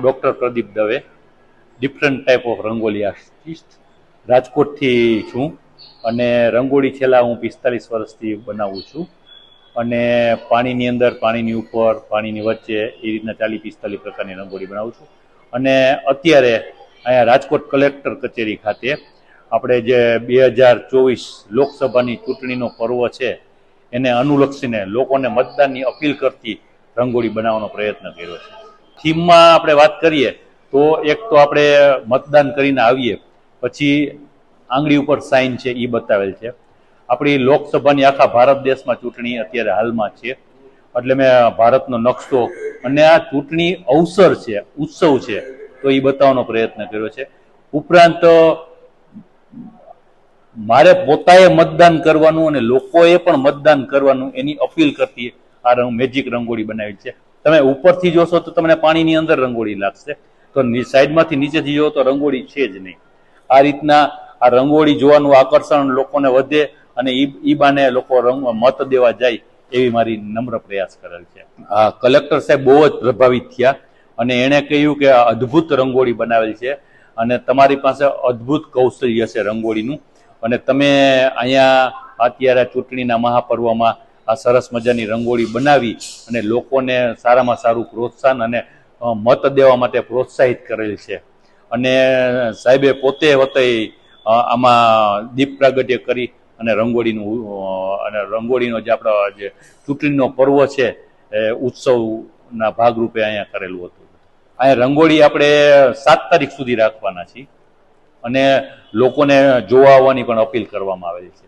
Doctor Pradeep Dave. Different type of rangoli artist. રાજકોટથી છું. અને રંગોળી છેલ્લા હું પિસ્તાલીસ વર્ષથી બનાવું છું. અને પાણીની અંદર, પાણીની ઉપર, પાણીની વચ્ચે એ રીતના ચાલી પિસ્તાલીસ પ્રકારની રંગોળી બનાવું છું. અને અત્યારે અહીંયા રાજકોટ કલેક્ટર કચેરી ખાતે આપણે જે બે હજાર ચોવીસ લોકસભાની ચૂંટણીનો પર્વ છે, એને અનુલક્ષીને લોકોને મતદાનની અપીલ કરતી રંગોળી બનાવવાનો પ્રયત્ન કર્યો છે. થીમમાં આપણે વાત કરીએ, તો એક તો આપણે મતદાન કરીને આવીએ. પછી આંગળી ઉપર સાઇન છે એ બતાવેલ છે. આપણી લોકસભાની આખા ભારત દેશમાં ચૂંટણી અત્યારે હાલમાં છે. એટલે મેં ભારતનો નકશો અને આ ચૂંટણી અવસર છે, ઉત્સવ છે, તો એ બતાવવાનો પ્રયત્ન કર્યો છે. ઉપરાંત, મારે પોતાએ મતદાન કરવાનું અને લોકોએ પણ મતદાન કરવાનું એની અપીલ કરતી આ મેજિક રંગોળી બનાવી છે. તમે ઉપરથી જોશો તો તમને પાણીની અંદર રંગોળી લાગશે. તો સાઈડમાંથી નીચેથી જોવો તો રંગોળી છે જ નહીં. આ રીતના આ રંગોળી જોવાનું આકર્ષણ લોકોને વધે અને ઈ બાને લોકો રંગ મત દેવા જાય એવી મારી નમ્ર પ્રયાસ કરેલ છે. આ કલેક્ટર સાહેબ બહુ જ પ્રભાવિત થયા અને એણે કહ્યું કે અદ્ભુત રંગોળી બનાવેલ છે અને તમારી પાસે અદ્ભુત કૌશલ્ય છે રંગોળીનું. અને તમે અહીંયા અત્યારે ચૂંટણીના મહાપર્વમાં આ સરસ મજાની રંગોળી બનાવી અને લોકોને સારામાં સારું પ્રોત્સાહન અને મત દેવા માટે પ્રોત્સાહિત કરેલ છે. અને, સાહેબે પોતે વતે આમાં દીપ પ્રાગટ્ય કરી અને રંગોળીનું અને રંગોળીનો જે આપણો જે ચૂંટણીનો પર્વ છે, એ ઉત્સવના ભાગરૂપે અહીંયા કરેલું હતું. અહીંયા રંગોળી આપણે સાત તારીખ સુધી રાખવાના છીએ અને લોકોને જોવા આવવાની પણ અપીલ કરવામાં આવેલી છે.